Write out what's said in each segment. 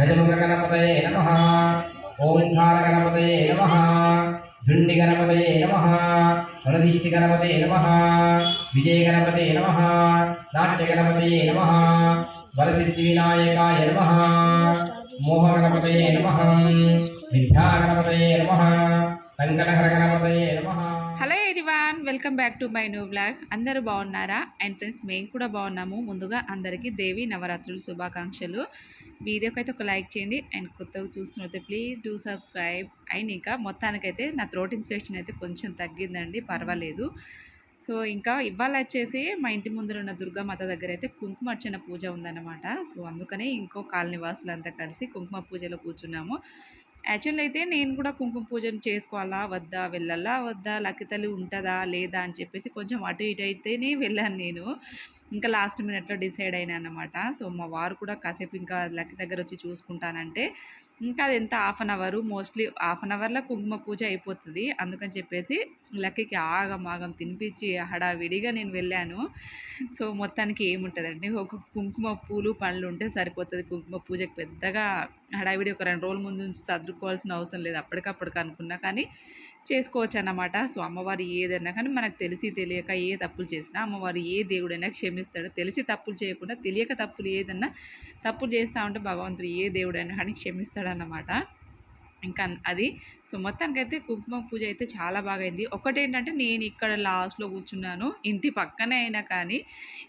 గజముఖగణపతయే నమ. ఓంకారగణపతయే నమ. దుండిగణపతయే నమ. వరదిష్టిగణపతయే నమ. విజయ విజయగణపతయే నమ. నాట్య గణపతయే నమ. వరసిద్ధి వినాయకాయ నమ. మోహగణపతయే నమ. విద్యాగణపతయే నమ. సంకటహర గణపతయే నమ. Hello everyone welcome back to my new blog అందరూ బాగున్నారా? అండ్ ఫ్రెండ్స్ మేము కూడా బాగున్నాము. ముందుగా అందరికీ దేవి నవరాత్రులు శుభాకాంక్షలు. వీడియోకి అయితే ఒక లైక్ చేయండి. అండ్ కొత్తగా చూస్తున్నట్లయితే ప్లీజ్ డూ సబ్స్క్రైబ్. అండ్ ఇంకా మొత్తానికైతే నా థ్రోట్ ఇన్ఫెక్షన్ అయితే కొంచెం తగ్గిందండి పర్వాలేదు. సో ఇంకా ఇవాళ వచ్చేసి మా ఇంటి ముందర ఉన్న దుర్గామాత దగ్గర అయితే కుంకుమార్చన పూజ ఉందన్నమాట. సో అందుకనే ఇంకో కాలనీ వాసులంతా కలిసి కుంకుమ పూజలో కూర్చున్నాము. యాక్చువల్ అయితే నేను కూడా కుంకుమ పూజను చేసుకోవాలా వద్దా వెళ్ళాలా వద్దా లక్కితల్లి ఉంటుందా లేదా అని చెప్పేసి కొంచెం అటు ఇటు అయితేనే వెళ్ళాను నేను. ఇంకా లాస్ట్ మినిట్లో డిసైడ్ అయినా అనమాట సో మా వారు కూడా కాసేపు ఇంకా లక్ దగ్గర వచ్చి చూసుకుంటానంటే ఇంకా అది ఎంత half an hour mostly half an అవర్లో కుంకుమ పూజ అయిపోతుంది. అందుకని చెప్పేసి లక్కీకి ఆగం ఆగం తినిపించి హడావిడిగా నేను వెళ్ళాను. సో మొత్తానికి ఏముంటుందండి? ఒక కుంకుమ పూలు పండ్లు ఉంటే సరిపోతుంది. కుంకుమ పూజకి పెద్దగా హడావిడి ఒక రెండు రోజుల ముందు నుంచి సర్దుకోవాల్సిన అవసరం లేదు. అప్పటికప్పటికి అనుకున్నా కానీ చేసుకోవచ్చు అన్నమాట సో అమ్మవారు ఏదైనా కానీ మనకు తెలిసి తెలియక ఏ తప్పులు చేసినా అమ్మవారు ఏ దేవుడైనా క్షమిస్తాడు. తెలిసి తప్పులు చేయకుండా తెలియక తప్పులు ఏదన్నా తప్పులు చేస్తూ ఉంటే భగవంతుడు ఏ దేవుడైనా కానీ క్షమిస్తాడన్నమాట. ఇంకా అది. సో మొత్తానికైతే కుంకుమ పూజ అయితే చాలా బాగా అయింది ఒకటేంటంటే నేను ఇక్కడ లాస్ట్లో కూర్చున్నాను. ఇంటి పక్కనే అయినా కానీ.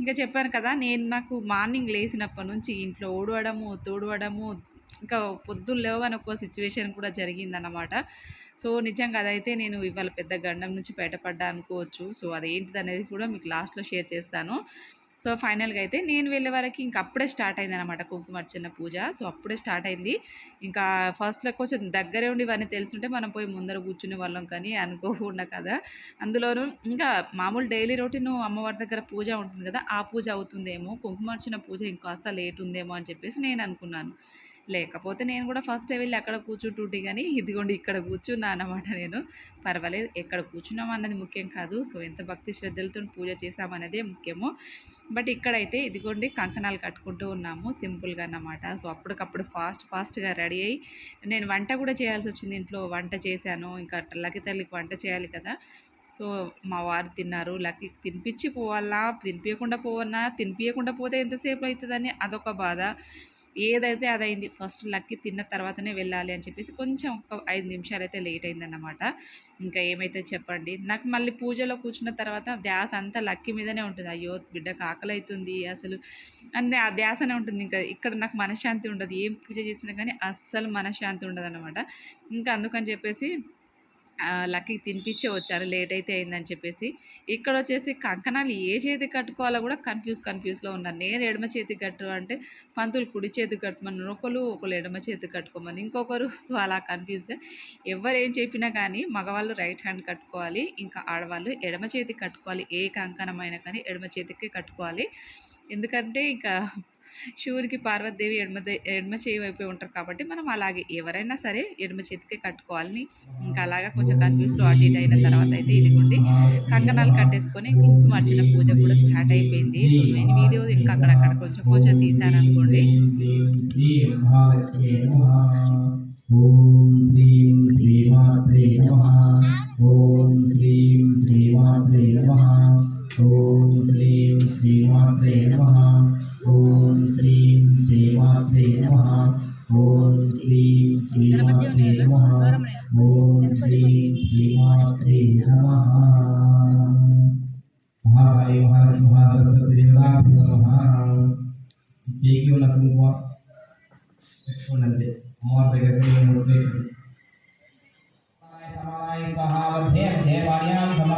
ఇంకా చెప్పాను కదా నేను నాకు మార్నింగ్ లేచినప్పటి నుంచి ఇంట్లో ఓడవడము తోడవడము ఇంకా పొద్దున్న లేవగానే ఒక సిచ్యువేషన్ కూడా జరిగిందన్నమాట. సో నిజంగా అదైతే నేను ఇవాళ పెద్ద గండం నుంచి బయటపడ్డా అనుకోవచ్చు. సో అదేంటిది అనేది కూడా మీకు లాస్ట్లో షేర్ చేస్తాను. సో ఫైనల్గా అయితే నేను వెళ్ళే వరకు ఇంకా అప్పుడే స్టార్ట్ అయింది అనమాట కుంకుమర్చన పూజ. సో అప్పుడే స్టార్ట్ అయింది. ఇంకా ఫస్ట్లో కొంచెం దగ్గరే ఉండి ఇవన్నీ తెలుసుంటే మనం పోయి ముందర కూర్చునే వాళ్ళం కానీ అనుకోకుండా కదా. అందులోనూ ఇంకా మామూలు డైలీ రొటీన్ అమ్మవారి దగ్గర పూజ ఉంటుంది కదా ఆ పూజ అవుతుందేమో కుంకుమార్చన పూజ ఇంకాస్త లేట్ ఉందేమో అని చెప్పేసి నేను అనుకున్నాను. లేకపోతే నేను కూడా ఫస్ట్ వెళ్ళి అక్కడ కూర్చుంటుంటే కానీ ఇదిగోండి ఇక్కడ కూర్చున్నా అన్నమాట నేను. పర్వాలేదు ఎక్కడ కూర్చున్నాం అన్నది ముఖ్యం కాదు. సో ఎంత భక్తి శ్రద్ధలతో పూజ చేసామన్నదే ముఖ్యము. బట్ ఇక్కడైతే ఇదిగోండి కంకణాలు కట్టుకుంటూ ఉన్నాము సింపుల్గా అన్నమాట. సో అప్పటికప్పుడు ఫాస్ట్ ఫాస్ట్గా రెడీ అయ్యి నేను వంట కూడా చేయాల్సి వచ్చింది. ఇంట్లో వంట చేశాను. ఇంకా లకి తల్లికి వంట చేయాలి కదా. సో మా వారు తిన్నారు. లక్కి తినిపించి పోవాలా? తినిపించకుండా పోవన్నా తినిపించకుండా పోతే ఎంతసేపు అవుతుందని అదొక బాధ. ఏదైతే అదైంది ఫస్ట్ లక్కి తిన్న తర్వాతనే వెళ్ళాలి అని చెప్పేసి కొంచెం ఒక ఐదు నిమిషాలు అయితే లేట్ అయిందన్నమాట. ఇంకా ఏమైతే చెప్పండి? నాకు మళ్ళీ పూజలో కూర్చున్న తర్వాత ధ్యాస అంతా లక్కీ మీదనే ఉంటుంది. అయ్యో బిడ్డకు ఆకలి అవుతుంది అసలు. అంటే ఆ ధ్యాసనే ఉంటుంది. ఇంకా ఇక్కడ నాకు మనశ్శాంతి ఉండదు. ఏం పూజ చేసినా కానీ అస్సలు మనశ్శాంతి ఉండదు అనమాట ఇంకా అందుకని చెప్పేసి లక్కీ తినిపించే వచ్చారు. లేట్ అయితే అయిందని చెప్పేసి. ఇక్కడ వచ్చేసి కంకణాలు ఏ చేతి కట్టుకోవాలో కూడా కన్ఫ్యూజ్ కన్ఫ్యూజ్లో ఉన్నారు. నేను ఎడమ చేతి కట్టు అంటే పంతులు కుడి చేతి కట్టుమని ఒకరు ఒకరు ఎడమ చేతి కట్టుకోమని. ఇంకొకరు సో అలా కన్ఫ్యూజ్గా ఎవరు ఏం చెప్పినా కానీ మగవాళ్ళు రైట్ హ్యాండ్ కట్టుకోవాలి. ఇంకా ఆడవాళ్ళు ఎడమ చేతి కట్టుకోవాలి. ఏ కంకణమైనా కానీ ఎడమ చేతికి కట్టుకోవాలి. ఎందుకంటే ఇంకా శివుడికి పార్వతీదేవి ఎడమ ఎడమ చేయి వైపు ఉంటారు కాబట్టి మనం అలాగే ఎవరైనా సరే ఎడమ చేతికి కట్టుకోవాలని ఇంకా అలాగా కొంచెం కన్ఫ్యూజ్లో అటు ఇటు అయిన తర్వాత అయితే ఇదిగోండి. కంకణాలు కట్టేసుకొని కుంకుమార్చిన పూజ కూడా స్టార్ట్ అయిపోయింది. సో నేను వీడియో ఇంకా అక్కడక్కడ కొంచెం కొంచెం తీశాను అనుకోండి మహాసరస్వతి దేవతాభ్యో నమః చేకి ఉన్న కుంకుమ పెట్టుకున్నది అమ్మవారి దగ్గర నేను ముద్రేకుడు సమాయ సహావధ్యే దేవాలయం సమర్పయామి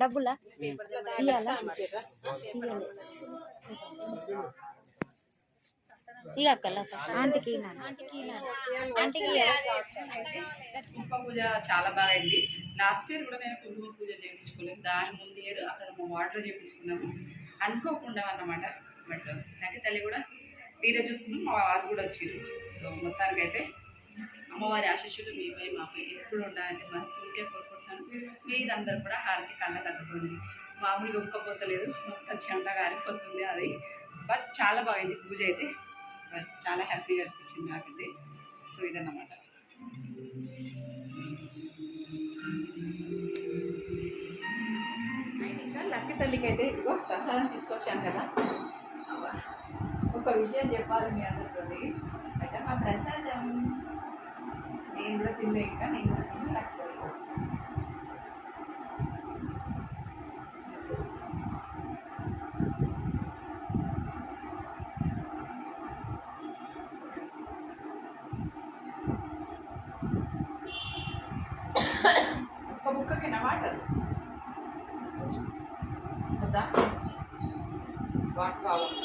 డబ్బులా? ఇయ్యాలా? ఇక అక్కల. ఆంటీకి ఆంటీకి పూజ చాలా బాగా అయింది. లాస్ట్ ఇయర్ కూడా నేను కుంకుమ పూజ చేయించుకోలేదు. దాని ముందు ఇయర్ అక్కడ మా వాటర్ చేయించుకున్నాము. అనుకోకుండా అన్నమాట. బట్ నాకు తల్లి కూడా తీరే చూసుకున్నాం మా వారు కూడా వచ్చారు సో మొత్తానికైతే అమ్మవారి ఆశీస్సులు మీపై మాపై ఎప్పుడు ఉండాలని మా స్కూల్కే కోరుకుంటున్నాను. మీరందరూ కూడా హారతి కళ్ళ తగ్గుతుంది మామూలుగా ఒక్కపోతలేదు మొత్తం చెంతగా కారిపోతుంది అది. బట్ చాలా బాగుంది పూజ అయితే. బట్ చాలా హ్యాపీగా అనిపించింది నాకైతే. సో ఇదన్నమాట. ఇంకా లక్కి తల్లికి అయితే ఇంకో ప్రసాదం తీసుకొచ్చాను కదా. ఒక విషయం చెప్పాలి మీ అందరితో ప్రసాదం. నేను కూడా తినలే ఇంకా నేను కూడా తిని లక్కి తల్లికి. ఒక్క బుక్కకి నా వాటర్ వద్దా వాటర్ కావాలి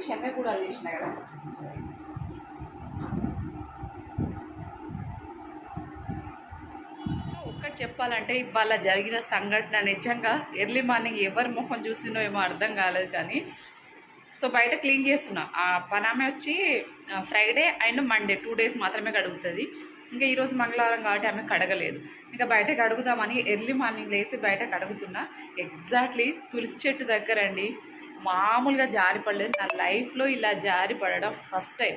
అంటే శనగ కూడా చేసిన కదా. ఒక్కటి చెప్పాలంటే ఇవాళ జరిగిన సంఘటన నిజంగా ఎర్లీ మార్నింగ్ ఎవరి మొహం చూసినో ఏమో అర్థం కాలేదు కానీ సో బయట క్లీన్ చేస్తున్నా. ఆ పనామె వచ్చి Friday and Monday two days మాత్రమే కడుగుతుంది. ఇంకా ఈరోజు మంగళవారం కాబట్టి ఆమె కడగలేదు. ఇంకా బయట కడుగుదామని ఎర్లీ మార్నింగ్ లేసి బయట కడుగుతున్నా. ఎగ్జాక్ట్లీ తులసి చెట్టు దగ్గర అండి. మామూలుగా జారిపడలేదు నా లైఫ్లో ఇలా జారిపడడం ఫస్ట్ టైం.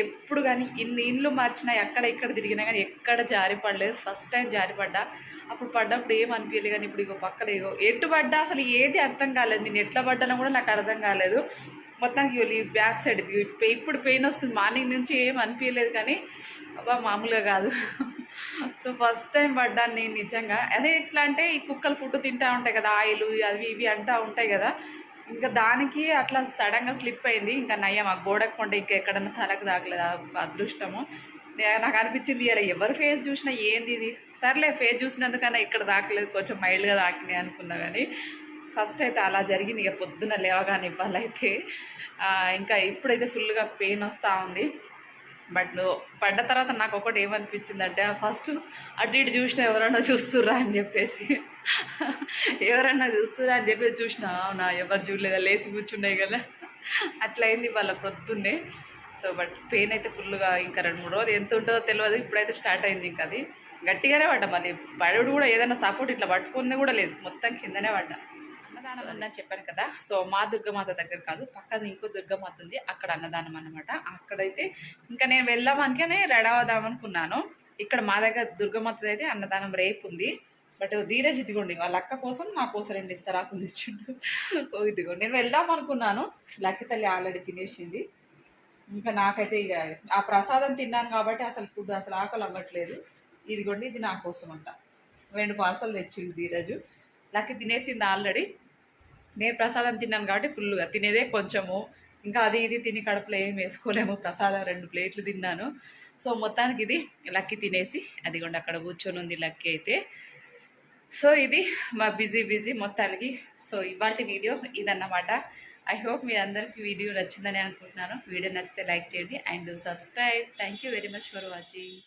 ఎప్పుడు కానీ ఇన్ని ఇండ్లు మార్చినా ఎక్కడ ఎక్కడ తిరిగినా కానీ ఎక్కడ జారిపడలేదు ఫస్ట్ టైం జారిపడ్డా అప్పుడు పడ్డప్పుడు ఏం అనిపించలేదు కానీ ఇప్పుడు ఇగో పక్కలేగో ఎటు పడ్డా అసలు ఏది అర్థం కాలేదు. నేను ఎట్లా పడ్డానో కూడా నాకు అర్థం కాలేదు. మొత్తానికి ఇవ్వాలి బ్యాక్ సైడ్ ఇప్పుడు పెయిన్ వస్తుంది. మార్నింగ్ నుంచి ఏం అనిపించలేదు కానీ అబ్బా మామూలుగా కాదు. సో ఫస్ట్ టైం పడ్డాను నేను నిజంగా. అదే ఎట్లా అంటే ఈ కుక్కలు ఫుడ్ తింటూ ఉంటాయి కదా ఆయిల్ అవి ఇవి అంటూ ఉంటాయి కదా. ఇంకా దానికి అట్లా సడన్గా స్లిప్ అయింది. ఇంకా నయ్య మాకు గోడకు ఇంకా ఎక్కడన్నా తలకు తాకలేదు? అదృష్టము. నాకు అనిపించింది ఇలా ఎవరు ఫేస్ చూసినా ఏంది ఇది? సర్లే ఫేస్ చూసినందుకన్నా ఇక్కడ దాకలేదు కొంచెం మైల్డ్గా తాకినాయి అనుకున్నా కానీ ఫస్ట్ అయితే అలా జరిగింది. ఇక పొద్దున లేవగానే ఇవ్వాలైతే ఇంకా ఇప్పుడైతే ఫుల్గా పెయిన్ వస్తూ ఉంది. బట్ పడ్డ తర్వాత నాకు ఒకటి ఏమనిపించిందంటే ఫస్ట్ అటు ఇటు చూసిన ఎవరన్నా చూస్తుర్రా అని చెప్పేసి. ఎవరన్నా చూస్తురా అని చెప్పేసి చూసిన అవునా ఎవరు చూడలేదా? లేచి కూర్చున్నాయి కదా. అట్లయింది వాళ్ళ ప్రొద్దున్నే. సో బట్ పెయిన్ అయితే ఫుల్గా ఇంకా రెండు మూడు రోజులు ఎంత ఉంటుందో తెలియదు ఇప్పుడైతే స్టార్ట్ అయింది ఇంకా అది. గట్టిగానే పడ్డా మళ్ళీ. పడుడు కూడా ఏదైనా సపోర్ట్ ఇట్లా పట్టుకుంది కూడా లేదు. మొత్తం కిందనే పడ్డా. అన్నదానం ఉందని చెప్పాను కదా. సో మా దుర్గమాత దగ్గర కాదు పక్కన ఇంకో దుర్గమాత ఉంది అక్కడ అన్నదానం అనమాట అక్కడైతే ఇంకా నేను వెళ్దామనికనే రెడీ అవుదాం అనుకున్నాను ఇక్కడ మా దగ్గర దుర్గమాత అయితే అన్నదానం రేపు ఉంది. బట్ ధీరజ్ ఇదిగోండి వాళ్ళ అక్క కోసం నా కోసం రెండు ఇస్తారాకులు ఇచ్చిండు. ఓ ఇదిగోండి నేను వెళ్దాం అనుకున్నాను లక్కి తల్లి ఆల్రెడీ తినేసింది. ఇంకా నాకైతే ఇక ఆ ప్రసాదం తిన్నాను కాబట్టి అసలు ఫుడ్ అసలు ఆకలి అవ్వట్లేదు. ఇదిగోండి ఇది నా కోసం అంట. రెండు పార్సల్ తెచ్చిండు ధీరజు. లక్కి తినేసింది ఆల్రెడీ. నేను ప్రసాదం తిన్నాను కాబట్టి ఫుల్గా తినేదే కొంచెము. ఇంకా అది ఇది తిని కడుపులో ఏం వేసుకోలేము. ప్రసాదం రెండు ప్లేట్లు తిన్నాను. సో మొత్తానికి ఇది లక్కీ తినేసి అదిగోండి అక్కడ కూర్చొని ఉంది లక్కీ అయితే. సో ఇది మా బిజీ బిజీ మొత్తానికి. సో ఇవాళ వీడియో ఇదన్నమాట. ఐ హోప్ మీ అందరికీ వీడియో నచ్చిందని అనుకుంటున్నాను. వీడియో నచ్చితే లైక్ చేయండి and subscribe. Thank you very much for watching.